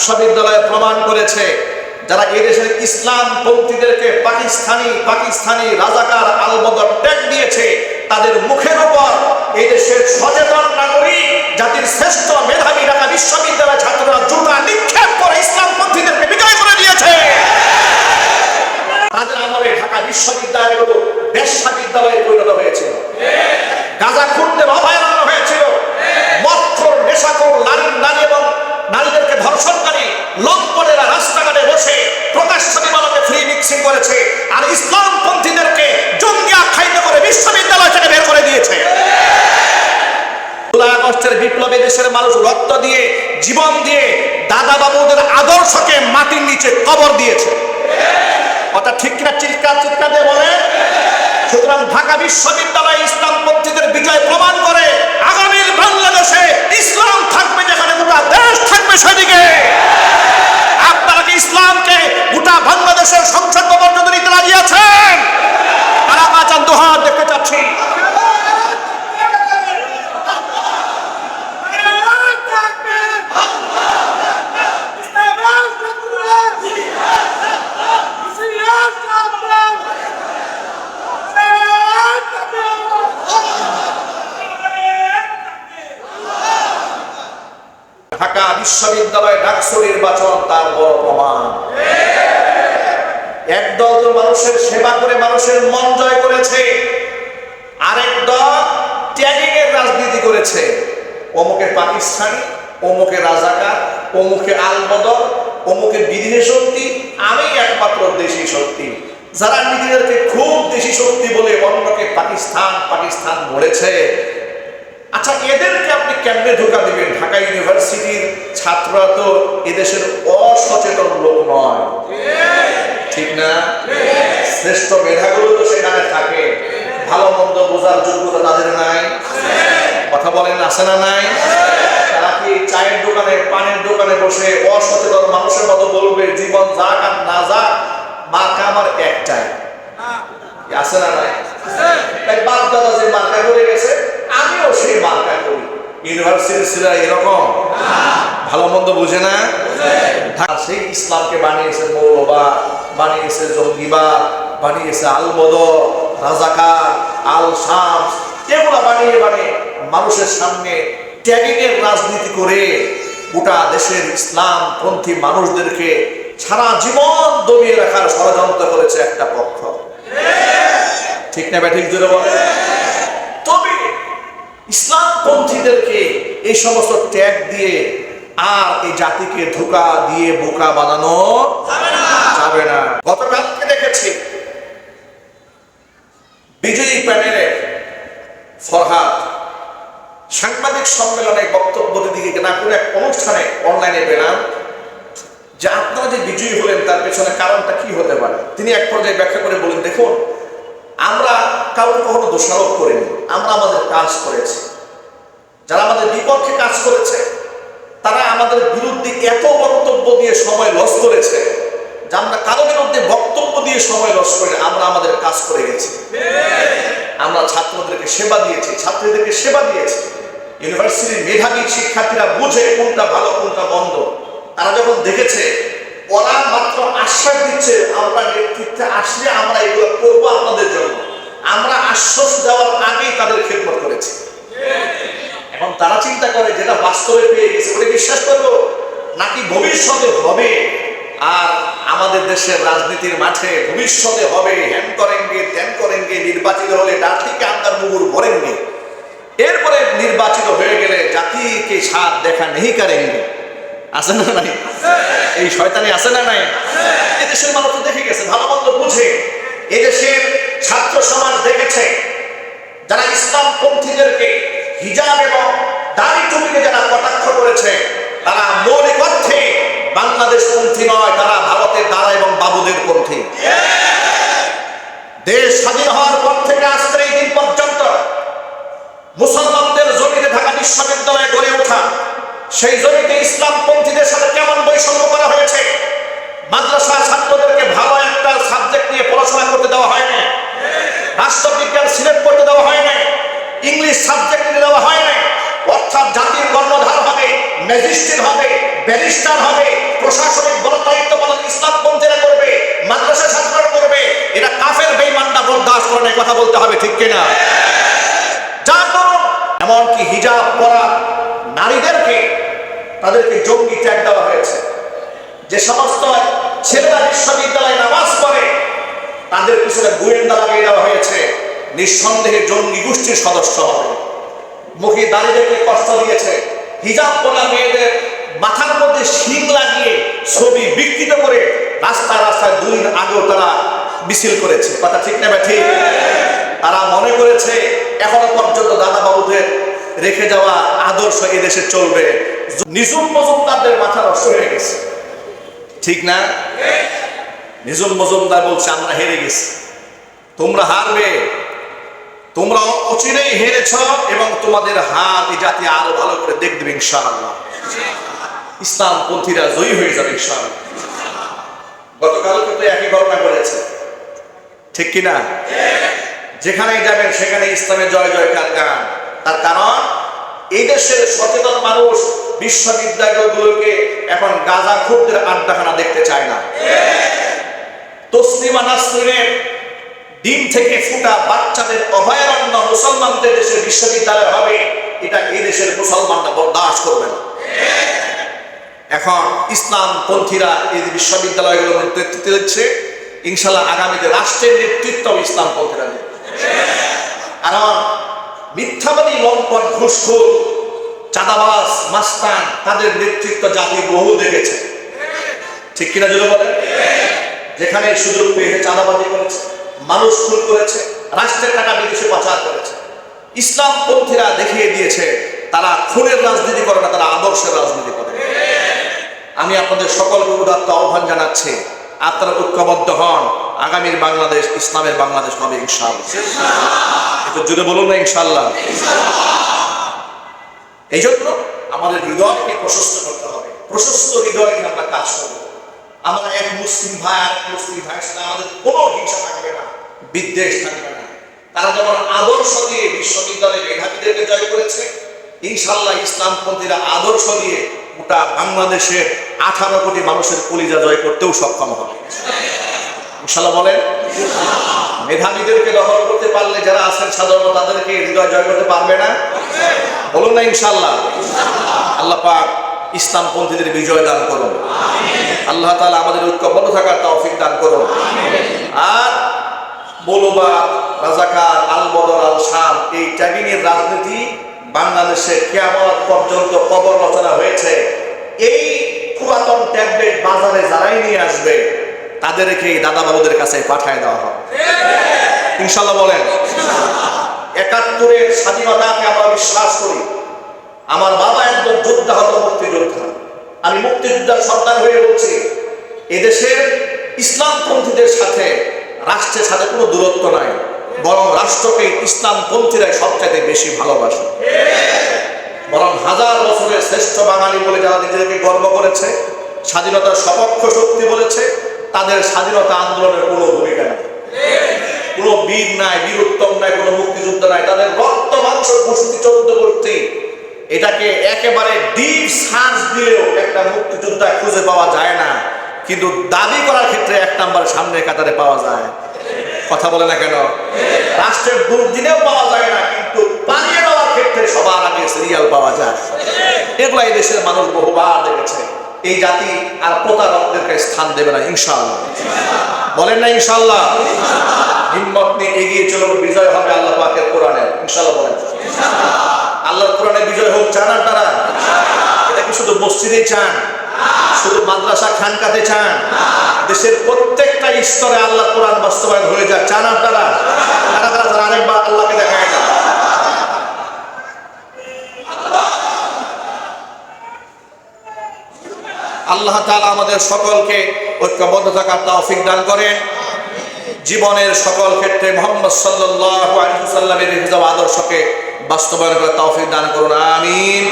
বিশ্ববিদ্যালয়ে প্রমাণ করেছে যারা এদেশের ইসলাম পন্থীদেরকে পাকিস্তানি পাকিস্তানি রাজাকার আলবদর ট্যাগ দিয়েছে, তাদের মুখের উপর এই দেশের সচেতন নাগরিক, জাতির শ্রেষ্ঠ মেধাবী ঢাকা বিশ্ববিদ্যালয় ছাত্ররা জুতা নিক্ষেপ করে ইসলাম পন্থীদেরকে বিজয় করে দিয়েছে। তাদের আমলে ঢাকা বিশ্ববিদ্যালয়গুলো বেশ্যা বিদ্যালয়ে পরিণত হয়েছিল। গাঁজা খুঁড়তে মিক্সিং করেছে আর ইসলাম পন্থীদেরকে জঙ্গি আখ্যায়িত করে বিশ্ববিদ্যালয় থেকে বের করে দিয়েছে। জুলাই আগস্টের বিপ্লবে দেশের মানুষ রক্ত দিয়ে, জীবন দিয়ে দাদা বাবুদের আদর্শকে মাটির নিচে কবর দিয়েছে। কথা ঠিক কিনা চিৎকার চিৎকার দিয়ে বলে? সুতরাং ঢাকা বিশ্ববিদ্যালয় ইসলাম পন্থীদের বিজয় প্রমাণ করে আগামীর বাংলাদেশে ইসলাম থাকবে যেখানে গোটা দেশ থাকবে সেদিকে আপনারা কি ইসলামকে গোটা বাংলাদেশের সংসদ ভবন যদি নিতে রাজি আছেন তারা বাঁচান দুহাত দেখতে চাচ্ছি ঢাকা বিশ্ববিদ্যালয় ডাকসু নির্বাচন তার বড় প্রমাণ একদল তো মানুষের সেবা করে, মানুষের মন জয় করেছে। আরেক দল ট্যাগিং এর রাজনীতি করেছে। অমুকে পাকিস্তানি, অমুকে রাজাকার, অমুকে আলবদর, অমুকে বিদেশি শক্তি আমি একমাত্র দেশি শক্তি। যারা নিজেদেরকে খুব দেশি শক্তি বলে অন্যকে পাকিস্তান পাকিস্তান বলেছে। আচ্ছা এদেরকে আপনি কেমনে ধোকা দিবেন? ঢাকা ইউনিভার্সিটির ছাত্ররা তো এদেশের অসচেতন লোক নয়। ঠিক না? শ্রেষ্ঠ মেধাগুলো তো সেখানে থাকে। ভালো মন্দ বোঝার যোগ্যতা তাদের নাই। কথা বলেন, আছে না নাই? তারা কি চায়ের দোকানে, পানের দোকানে বসে অসচেতন মানুষের মতো বলবে, জীবন যাক আর না যাক মার্কা আমার একটাই আছে না নাই? তাই বাপ দাদা যে মার্কা করে গেছে, আমিও সেই মার্কা করি। ইউনিভার্সিটির ছেলেরা এরকম? ভালো মন্দ বুঝে না? সেই ইসলামকে বানিয়েছে মৌলবা বানিয়েছে জঙ্গিবাদ, বানিয়েছে আলবদ রাজাকার আল শামস এগুলা বানিয়ে বানিয়ে মানুষের সামনে ট্যাগিং এর রাজনীতি করে গোটা দেশের ইসলাম পন্থী মানুষদেরকে সারা জীবন দমিয়ে রাখার ষড়যন্ত্র করেছে একটা পক্ষ। ঠিক না ব্যাঠিক জোরে বলে। তবে ইসলাম পন্থীদেরকে এই সমস্ত ট্যাগ দিয়ে আর এই জাতিকে ধোকা দিয়ে বোকা বানানো যাবে না গতকালকে দেখেছি বিজয়ী প্যানেলে ফরহাদ সাংবাদিক সম্মেলনে বক্তব্য দিকে না করে এক অনুষ্ঠানে অনলাইনে পেলাম যে আপনারা যে বিজয়ী হলেন তার পেছনে কারণটা কি হতে পারে? তিনি এক পর্যায়ে ব্যাখ্যা করে বলেন, দেখুন, আমরা কাউকে কখনো দোষারোপ করিনি। আমরা আমাদের কাজ করেছি। যারা আমাদের বিপক্ষে কাজ করেছে, তারা আমাদের বিরুদ্ধে এত বক্তব্য দিয়ে সময় লস করেছে যে আমরা কারও বিরুদ্ধে বক্তব্য দিয়ে সময় লস করে আমরা আমাদের কাজ করে গেছি। আমরা ছাত্রদেরকে সেবা দিয়েছি, ছাত্রীদেরকে সেবা দিয়েছি। ইউনিভার্সিটির মেধাবী শিক্ষার্থীরা বুঝে কোনটা ভালো, কোনটা মন্দ। তারা যখন দেখেছে ওরা মাত্র আশ্বাস দিচ্ছে, আমরা নেতৃত্বে আসলে আমরা এগুলো করব আপনাদের জন্য। আমরা আশ্বাস দেওয়ার আগেই তাদের খেদমত করেছি। এখন তারা চিন্তা করে, যেটা বাস্তবে পেয়ে গেছে, ওটা বিশ্বাস করব? নাকি ভবিষ্যতে হবে? আর আমাদের দেশের রাজনীতির মাঠে ভবিষ্যতে হবে। হ্যান করেনগে, ত্যান করেনগে, নির্বাচিত হলে তার থেকে আপনার মুগুর ভরেনগে এরপরে নির্বাচিত হয়ে গেলে জাতিকে সাথ দেখা নেই কারেঙ্গে। আছে না নাই? এই শয়তানি আছে না নাই? এদেশের মানুষ তো দেখে গেছে, ভালো মন্দ বুঝে। এদেশের ছাত্র সমাজ দেখেছে, যারা ইসলাম পন্থীদেরকে হিজাব এবং দাড়ি টুপিকে যারা কটাক্ষ করেছে, তারা মৌলিক অর্থে বাংলাদেশ পন্থী নয়, তারা ভারতের দ্বারা এবং বাবুদের পন্থী। দেশ স্বাধীন হওয়ার পর থেকে আজকের এই দিন পর্যন্ত মুসলমানদের জমিতে ঢাকা বিশ্ববিদ্যালয়ে গড়ে ওঠা, সেই জমিতে ইসলাম পন্থীদের সাথে কেমন বৈষম্য করা হয়েছে? মাদ্রাসা ছাত্রদেরকে ভালো একটা সাবজেক্ট নিয়ে পড়াশোনা করতে দেওয়া হয় না রাষ্ট্রবিজ্ঞান সিলেক্ট করতে দেওয়া হয় না ইংলিশ সাবজেক্ট নিতে দেওয়া হয় না অর্থাৎ জাতির কর্ণধার হবে, ম্যাজিস্ট্রেট হবে, ব্যারিস্টার হবে, প্রশাসনিক বড় দায়িত্ব পালন ইসলাম পন্থীরা করবে, মাদ্রাসা ছাত্ররা করবে এটা কাফের বেঈমানরা বরদাস্ত করে কথা বলতে হবে ঠিক কিনা? যা এমনকি হিজাব পরা নারীদেরকে তাদেরকে জঙ্গি ট্যাগ দেওয়া হয়েছে। যে সমস্ত ছেলেরা বিশ্ববিদ্যালয়ে নামাজ পড়ে, তাদের পিছনে গোয়েন্দা লাগিয়ে দেওয়া হয়েছে। নিঃসন্দেহে জঙ্গি গোষ্ঠীর সদস্য হবে। মুখে দাঁড়িয়েকে কষ্ট দিয়েছে। হিজাব পরা মেয়েদের মাথার মধ্যে শিং লাগিয়ে ছবি বিকৃত করে রাস্তায় রাস্তায় দুই আগেও তারা মিছিল করেছে। কথা ঠিক না ঠিক। তারা মনে করেছে, এখনও পর্যন্ত দাদা বাবুদের রেখে যাওয়া আদর্শ এদেশে চলবে। নিজুম মজুমদারদের মাথা নষ্ট হয়ে গেছে। ঠিক না? নিজুম মজুমদার বলছে, আমরা হেরে গেছি। তোমরা হারবে। তোমরা অচিরেই হেরেছ এবং তোমাদের হার এই জাতি আরও ভালো করে দেখবে ইনশাআল্লাহ। ইসলাম পন্থীরা জয়ী হয়ে যাবে ইনশাআল্লাহ। গতকাল কিন্তু একই ঘটনা করেছে ঠিক কিনা যেখানে যাবেন সেখানে ইসলামের জয়, জয়কার গান। তার কারণ, এই দেশের সচেতন মানুষ বিশ্ববিদ্যালয়গুলোকে এখন গাজা খুবদের আড্ডাখানা দেখতে চায় না। তসলিমা নাসরিনের দিন থেকে ফুটা বাচ্চাদের অভয়ারণ্য মুসলমানদের দেশে বিশ্ববিদ্যালয় হবে, এটা এই দেশের মুসলমানরা বরদাস্ত করবে না। এখন ইসলাম পন্থীরা এই বিশ্ববিদ্যালয়গুলোর নেতৃত্ব দিচ্ছে ইনশাল্লাহ আগামীতে রাষ্ট্রের নেতৃত্ব ইসলাম পন্থীরা দেবে কারণ মিথ্যাবাদী লম্পট, ঘুষখোর, চাঁদাবাজ, মাস্তান, তাদের নেতৃত্ব জাতি বহু দেখেছে। ঠিক কিনা যদি বলে যেখানে সুযোগ পেয়ে চাঁদাবাজি করেছে, মানুষ খুন করেছে, রাষ্ট্রের টাকা বিদেশে পাচার করেছে। ইসলাম পন্থীরা দেখিয়ে দিয়েছে, তারা খুনের রাজনীতি করে না, তারা আদর্শের রাজনীতি করে। আমি আপনাদের সকলকে উদাত্ত আহ্বান জানাচ্ছি, আপনারা ঐক্যবদ্ধ হন। আগামীর বাংলাদেশ ইসলামের বাংলাদেশ হবে একটু জুড়ে বলুন না ইনশাআল্লাহ। এই জন্য আমাদের হৃদয়কে প্রশস্ত করতে হবে। প্রশস্ত হৃদয় নিয়ে আমরা কাজ করব। আমরা এক মুসলিম ভাই আর এক মুসলিম ভাইয়ের সাথে আমাদের কোনো হিংসা থাকবে না বিদ্বেষ থাকবে না। তারা যেমন আদর্শ দিয়ে বিশ্ববিদ্যালয়ে মেধাবীদেরকে জয় করেছে ইনশাল্লাহ ইসলামপন্থীরা আদর্শ দিয়ে গোটা বাংলাদেশের আঠারো কোটি মানুষের কলিজা জয় করতেও সক্ষম হবে। ইনশাল্লাহ বলেন, মেধাবীদেরকে দখল করতে পারলে যারা আছেন সাধারণত তাদেরকে হৃদয় জয় করতে পারবে না। বলুন না ইনশাল্লাহ আল্লাহ পাক ইসলামপন্থীদের বিজয় দান করুন। আল্লাহ তাআলা আমাদের ঐক্যবদ্ধ থাকার তৌফিক দান করুন। আর মৌলবাদ রাজাকার আল বদর আল শাম এই ট্যাগিং রাজনীতি বাংলাদেশে কেমন পর্যন্ত কবর রচনা হয়েছে। এই পুরাতন ট্যাবলেট বাজারে যারাই নিয়ে আসবে তাদেরকে এই দাদা বাবুদের কাছে পাঠায় দেওয়া হবে ইনশাল্লাহ বলেন একাত্তরের স্বাধীনতাকে আমরা বিশ্বাস করি। আমার বাবা একজন যোদ্ধা হতো মুক্তিযোদ্ধা। আমি মুক্তিযোদ্ধার সন্তান হয়ে বলছি, এদেশের ইসলামপন্থীদের সাথে, রাষ্ট্রের সাথে কোনো দূরত্ব নাই। বরং রাষ্ট্রকে ইসলামপন্থীরাই সবচাইতে বেশি ভালোবাসে। বরং হাজার বছরের শ্রেষ্ঠ বাঙালি বলে যারা নিজেদেরকে গর্ব করেছে, স্বাধীনতার সপক্ষ শক্তি বলেছে তাদের স্বাধীনতা আন্দোলনের কোনো ভূমিকা নেই। কোনো বীর নাই, বীরুত্তম নাই, কোনো মুক্তিযুদ্ধ নাই। তাদের রক্ত মাংস গোষ্ঠী চোদ্দ গোষ্ঠী। এটাকে একেবারে ডিপ সার্চ দিলেও একটা মুক্তিযোদ্ধা খুঁজে পাওয়া যায় না। কিন্তু দাবি করার ক্ষেত্রে এক নাম্বার সামনে কাতারে পাওয়া যায়। কথা বলে না কেন? রাষ্ট্রের দুর্দিনেও পাওয়া যায় না, কিন্তু পালিয়ে দেওয়ার ক্ষেত্রে সবার আগে সিরিয়াল পাওয়া যায়। এগুলো এই দেশের মানুষ বহুবার দেখেছে। এই জাতি আর প্রতারকদেরকে স্থান দেবে না, ইনশাআল্লাহ। বলেন না, ইনশাআল্লাহ। হিম্মত নিয়ে এগিয়ে চলুন, বিজয় হবে আল্লাহ পাকের কোরআনে। ইনশাআল্লাহ বলেন। আল্লাহর কোরআনে বিজয় হোক, চান আপনারা? এটা কি শুধু মসজিদে চান? শুধু মাদ্রাসা খানকাতে চান? দেশের প্রত্যেকটা স্তরে আল্লাহ কোরআন বাস্তবায়ন হয়ে যায় চান আপনারা? তারা তারা তারা আরেকবার আল্লাহকে দেখায়। আল্লাহ তালা আমাদের সকলকে ঐক্যবদ্ধ থাকার তৌফিক দান করেন। জীবনের সকল ক্ষেত্রে মোহাম্মদ সাল্লাহ হিজাব আদর্শকে বাস্তবায়ন করে তৌফিক দান করুন। আমিন।